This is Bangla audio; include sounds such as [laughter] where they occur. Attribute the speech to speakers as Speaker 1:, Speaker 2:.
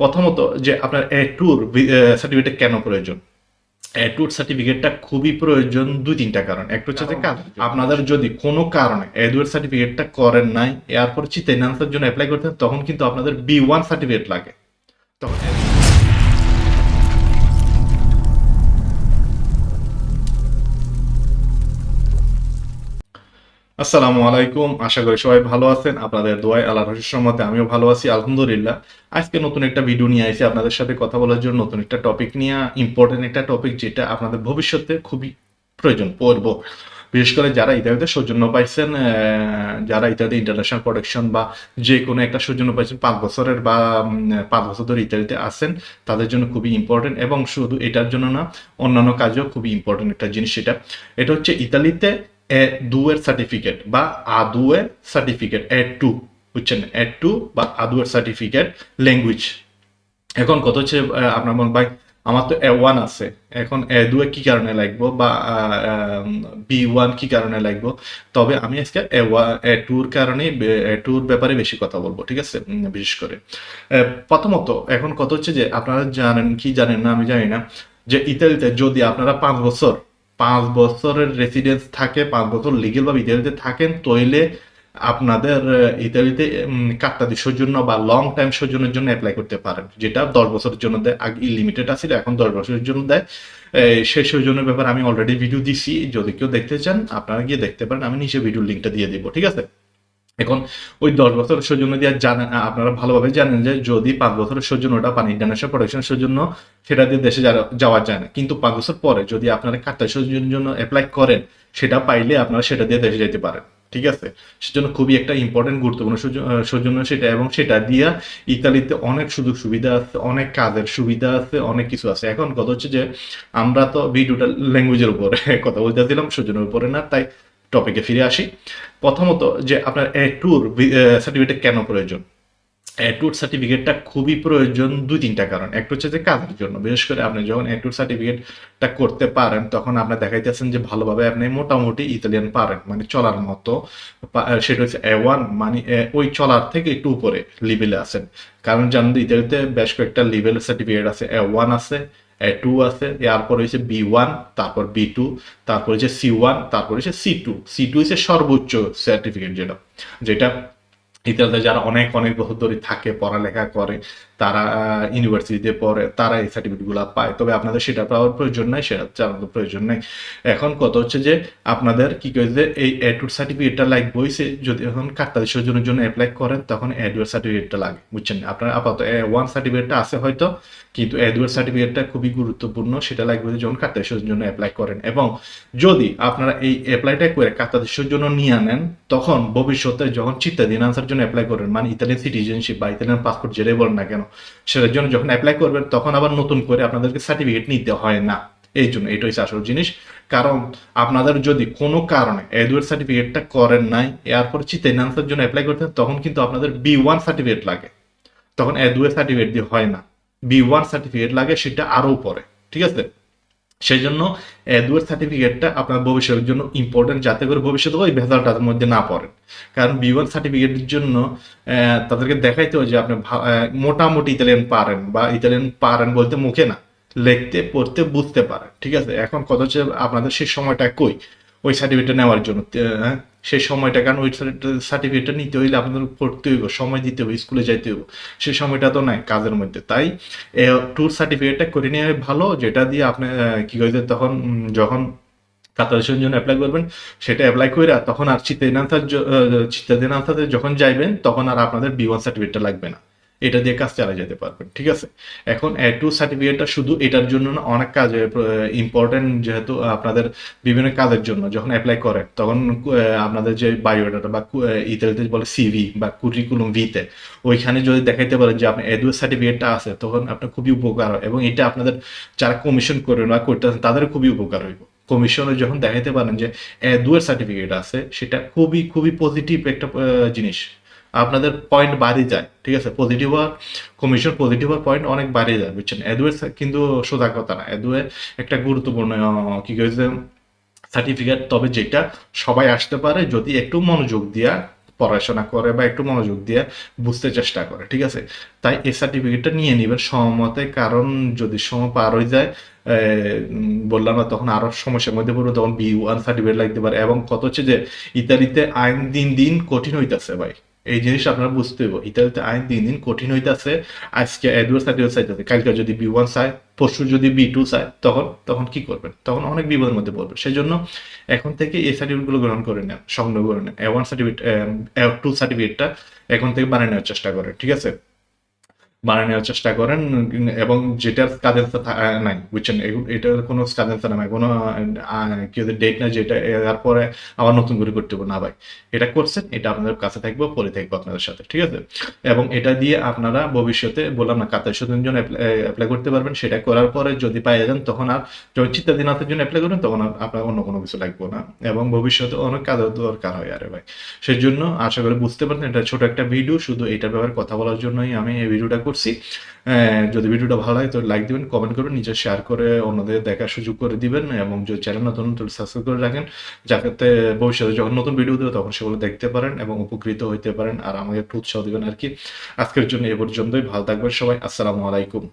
Speaker 1: প্রথমত যে আপনার এ ট্যুর সার্টিফিকেট কেন প্রয়োজন? এ ট্যুর সার্টিফিকেটটা খুবই প্রয়োজন দুই তিনটা কারণ। একটা হচ্ছে আপনাদের যদি কোনো কারণে এডুয়ার সার্টিফিকেটটা করেন নাই এরপর চিতেনান্সের জন্য অ্যাপ্লাই করতেন তখন কিন্তু আপনাদের বি ওয়ান সার্টিফিকেট লাগে। তখন আসসালামু আলাইকুম। আশা করি সবাই ভালো আছেন। আপনাদের দোয়াই আল্লাহ রহস্যের মধ্যে আমিও ভালো আছি, আলহামদুলিল্লাহ। আজকে নতুন একটা ভিডিও নিয়ে আসি আপনাদের সাথে কথা বলার জন্য। নতুন একটা টপিক নিয়ে ইম্পর্টেন্ট একটা টপিক যেটা আপনাদের ভবিষ্যতে খুবই প্রয়োজন পড়ব। বিশেষ করে যারা ইত্যাদিতে সৌজন্য পাইছেন যারা ইত্যাদি ইন্টারন্যাশনাল প্রোডাকশন বা যে কোনো একটা সৌজন্য পাইছেন, পাঁচ বছরের বা পাঁচ বছর ধরে ইত্যাদিতে আসেন তাদের জন্য খুবই ইম্পর্টেন্ট এবং শুধু এটার জন্য না, অন্যান্য কাজেও খুবই ইম্পর্টেন্ট একটা জিনিস সেটা। এটা হচ্ছে ইতালিতে এ দু এর সার্টিফিকেট বা আদুয়ের সার্টিফিকেট এ টু বুঝছেন? এ টু বা আদু এর সার্টিফিকেট ল্যাঙ্গুয়েজ এখন কত হচ্ছে আপনার মন ভাই? আমার তো এ ওয়ান আছে। এখন এ দুয়ে কি কারণে লাগবো বা বি ওয়ান কি কারণে লাগবো? তবে আমি আজকে এ ওয়ান এ টুর কারণে এ টুর ব্যাপারে বেশি কথা বলব, ঠিক আছে? বিশেষ করে। প্রথমত, এখন কত হচ্ছে যে, আপনারা জানেন কি জানেন না আমি জানি না, যে ইতালিতে যদি আপনারা পাঁচ বছর পাঁচ বছরের রেসিডেন্স থাকে, পাঁচ বছর লিগেল বা ইতালিতে থাকেন, তৈলে আপনাদের ইতালিতে কাটটা দিশোর জন্য বা লং টাইম সৌজন্যের জন্য অ্যাপ্লাই করতে পারেন। যেটা দশ বছরের জন্য দেয়, আগে ইলিমিটেড আছিল এখন দশ বছরের জন্য দেয়। সেই সৌজন্যের ব্যাপারে আমি অলরেডি ভিডিও দিছি, যদি কেউ দেখতে চান, আপনারা গিয়ে দেখতে পারেন, আমি নিচে ভিডিও লিঙ্কটা দিয়ে দিব, ঠিক আছে? এখন ওই দশ বছরের সৌজন্য দিয়ে জানেন আপনারা ভালোভাবে জানেন যে যদি পাঁচ বছরের সৌজন্যটা পান ইন্টারন্যাশনাল প্রোডাকশন সৌজন্য, সেটা দিয়ে দেশে যাওয়া- যাওয়া যায় না। কিন্তু পাঁচ বছর পরে যদি আপনারা কাটটা সৌজন্যের জন্য অ্যাপ্লাই করেন, সেটা পাইলে আপনারা সেটা দিয়ে দেশে যেতে পারেন। ঠিক আছে? সেজন্য খুবই একটা ইম্পর্টেন্ট গুরুত্বপূর্ণ সৌজন্য সেটা এবং সেটা দিয়ে ইতালিতে অনেক সুযোগ সুবিধা আছে, অনেক কাজের সুবিধা আছে, অনেক কিছু আছে। এখন কথা হচ্ছে যে আমরা তো ভিডিওটা ল্যাঙ্গুয়েজের উপরে [laughs] কথা বলতেছিলাম, সৌজন্যের উপরে না, তাই টপিকে ফিরে আসি। প্রথমত যে আপনার এ ট্যুর সার্টিফিকেট কেন প্রয়োজন? এ ট্যুর সার্টিফিকেটটা খুবই প্রয়োজন দুই তিনটা কারণ। একটা হচ্ছে যে কাজের জন্য। বিশেষ করে আপনি যখন এ ট্যুর সার্টিফিকেটটা করতে পারেন, তখন আপনি দেখাইতেছেন যে ভালোভাবে আপনি মোটামুটি ইতালিয়ান পারেন মানে চলার মতো। সেটা হচ্ছে এ ওয়ান মানে ওই চলার থেকে একটু উপরে লেভেলে আছেন। কারণ জানেন ইতালিতে বেশ কয়েকটা লেভেল সার্টিফিকেট আছে। এ ওয়ান আছে টু আছে, এরপর হচ্ছে বি ওয়ান তারপর বি টু তারপর হচ্ছে সি ওয়ান তারপর হচ্ছে সি টু সি টু হচ্ছে সর্বোচ্চ সার্টিফিকেট যেটা যেটা ইতালিতে যারা অনেক অনেক বছর ধরে থাকে, পড়ালেখা করে তারা ইউনিভার্সিটিতে পড়ে, তারা এই সার্টিফিকেটগুলো পায়। তবে আপনাদের সেটা পাওয়ার প্রয়োজন নাই, সেটা জানার প্রয়োজন নাই। এখন কত হচ্ছে যে, আপনাদের কি করেছে এই এডুর সার্টিফিকেটটা লাগবে হইছে যদি এখন কার্তা জন্য জন্য অ্যাপ্লাই করেন, তখন এডুয়ার সার্টিফিকেটটা লাগে, বুঝছেন আপনার আপাতত ওয়ান সার্টিফিকেটটা আছে হয়তো, কিন্তু এডুয়ার সার্টিফিকেটটা খুবই গুরুত্বপূর্ণ, সেটা লাগবে যখন কার্তা জন্য অ্যাপ্লাই করেন। এবং যদি আপনারা এই অ্যাপ্লাইটা করে কার্তা জন্য নিয়ে আনেন তখন ভবিষ্যতে যখন চিত্তাধীন আনসার জন্য অ্যাপ্লাই করেন মানে ইতালিয়ান সিটিজেনশিপ বা ইতালিয়ান পাসপোর্ট যেটাই বলেন না কেন সেটার জন্য যখন অ্যাপ্লাই করবেন, তখন আবার নতুন করে আপনাদেরকে সার্টিফিকেট নিতে হয় না। এই জন্য এটা হচ্ছে আসল জিনিস। কারণ আপনাদের যদি কোনো কারণে এডুয়েট সার্টিফিকেটটা করেন নাই, এরপর চিতেনান্সের জন্য অ্যাপ্লাই করতেন তখন কিন্তু আপনাদের বি ওয়ান সার্টিফিকেট লাগে। তখন এডুয়েট সার্টিফিকেট দিয়ে হয় না। বি ওয়ান সার্টিফিকেট লাগে, সেটা আরও পরে। ঠিক আছে? সেই জন্য দুয়ের সার্টিফিকেটটা আপনার ভবিষ্যতের জন্য ইম্পর্টেন্ট যাতে করে ভবিষ্যতে ওই ভেজালটার মধ্যে না পড়েন। কারণ বি ওয়ান সার্টিফিকেটের জন্য তাদেরকে দেখাইতে হয় যে আপনি মোটামুটি ইতালিয়ান পারেন বা ইতালিয়ান পারেন বলতে মুখে না, লিখতে, পড়তে বুঝতে পারেন, ঠিক আছে? এখন কথা হচ্ছে আপনাদের সেই সময়টা কই? ওই সার্টিফিকেটটা নেওয়ার জন্য হ্যাঁ, সেই সময়টা কারণ ওই সার্টিফিকেটটা নিতে হইলে আপনাদের পড়তে হইব সময় দিতে হবে স্কুলে যাইতে হইব। সেই সময়টা তো নাই কাজের মধ্যে। তাই ট্যুর সার্টিফিকেটটা করে নেওয়া ভালো যেটা দিয়ে আপনি কি কইতে তখন যখন কাতারেশনের জন্য অ্যাপ্লাই করবেন সেটা অ্যাপ্লাই করে তখন আর চিত্তাদিনান্থার চিত্তাদিনান্থাতে যখন যাইবেন তখন আর আপনাদের বি ওয়ান সার্টিফিকেটটা লাগবে না। এটা দিয়ে কাজ চালিয়ে যেতে পারবেন, ঠিক আছে? এখন এ টু সার্টিফিকেটটা শুধু এটার জন্য না, অনেক কাজে ইম্পর্টেন্ট যেহেতু আপনাদের বিভিন্ন কাজের জন্য, যখন অ্যাপ্লাই করেন, তখন আপনাদের যে বায়োডাটা বা ইতালিতে বলে সিভি বা কুরিকুলুম ভিতে ওইখানে যদি দেখাইতে পারেন যে আপনার এডু সার্টিফিকেটটা আছে, তখন আপনার খুবই উপকার হয় এবং এটা আপনাদের যারা কমিশন করেন বা করতে করতেছেন, তাদের খুবই উপকার হইব। কমিশনে যখন দেখাইতে পারেন যে দুয়ের সার্টিফিকেট আছে, সেটা খুবই খুবই পজিটিভ একটা জিনিস। আপনাদের পয়েন্ট বাড়ে যায়, ঠিক আছে? পজিটিভ হওয়ার কমিশন পজিটিভ হওয়ার পয়েন্ট অনেক বাড়ে যায়, বুঝছেন? এদুয়ের কিন্তু সোজা কথা না। এদুয়ে একটা গুরুত্বপূর্ণ কি কয়েছে সার্টিফিকেট তবে যেটা সবাই আসতে পারে যদি একটু মনোযোগ দিয়া পড়াশোনা করে বা একটু মনোযোগ দিয়ে বুঝতে চেষ্টা করে, ঠিক আছে? তাই এই সার্টিফিকেটটা নিয়ে নেবেন সময়মতে কারণ যদি সময় পার হয়ে যায় বললাম না, তখন আরও সমস্যার মধ্যে পড়বে, তখন বি ওয়ান সার্টিফিকেট লাগতে পারে। এবং কত হচ্ছে যে, ইতালিতে আইন দিন দিন কঠিন হইতেছে ভাই। এই জিনিস আপনারা বুঝতে হইব। ইতালিতে আইন দিন দিন কঠিন হইতেছে। আজকে অ্যাডভার্স সার্টিফিকেট চাইতেছে কালকে যদি বি ওয়ান চায়, পরশু যদি বি টু চায়, তখন তখন কি করবেন? তখন অনেক বিপদের মধ্যে পড়বে সেই জন্য এখন থেকে এই সার্টিফিকেটগুলো গ্রহণ করে নেন, সংগ্রহ করে নেন। A one certificate A two সার্টিফিকেটটা এখন থেকে বানিয়ে নেওয়ার চেষ্টা করে ঠিক আছে? বানিয়ে নেওয়ার চেষ্টা করেন এবং যেটার কাজেন্সা নাই বুঝছেন? এটার কোনো কাজেন্সা নাই কোনো আহ, কি ডেট নাই যেটা তারপরে আবার নতুন করে করতে হবে। না ভাই এটা করছেন এটা আপনাদের কাছে থাকবে পরে থাকবে আপনাদের সাথে ঠিক আছে? এবং এটা দিয়ে আপনারা ভবিষ্যতে বললাম না কাতার শোধনের জন্য অ্যাপ্লাই করতে পারবেন সেটা করার পরে যদি পাই যান তখন আর যখন চিত্তাধীনতার জন্য অ্যাপ্লাই করবেন তখন আর আপনার অন্য কোনো কিছু লাগবে না। এবং ভবিষ্যতে অনেক কাজের দরকার হয় আরে ভাই। সেই জন্য আশা করি বুঝতে পারছেন এটা ছোট একটা ভিডিও শুধু এটার ব্যাপারে কথা বলার জন্যই আমি এই ভিডিওটা করছি। আহ, যদি ভিডিওটা ভালো লাগে তো লাইক দিবেন কমেন্ট করবেন নিজে শেয়ার করে অন্যদের দেখার সুযোগ করে দিবেন এবং যদি চ্যানেল নতুন নতুন সাবস্ক্রাইব করে রাখেন যাতে ভবিষ্যতে যখন নতুন ভিডিও দেবে তখন সেগুলো দেখতে পারেন এবং উপকৃত হইতে পারেন আর আমাকে একটু উৎসাহ দিবেন আর কি। আজকের জন্য এ পর্যন্তই ভালো থাকবেন সবাই আসসালামু আলাইকুম।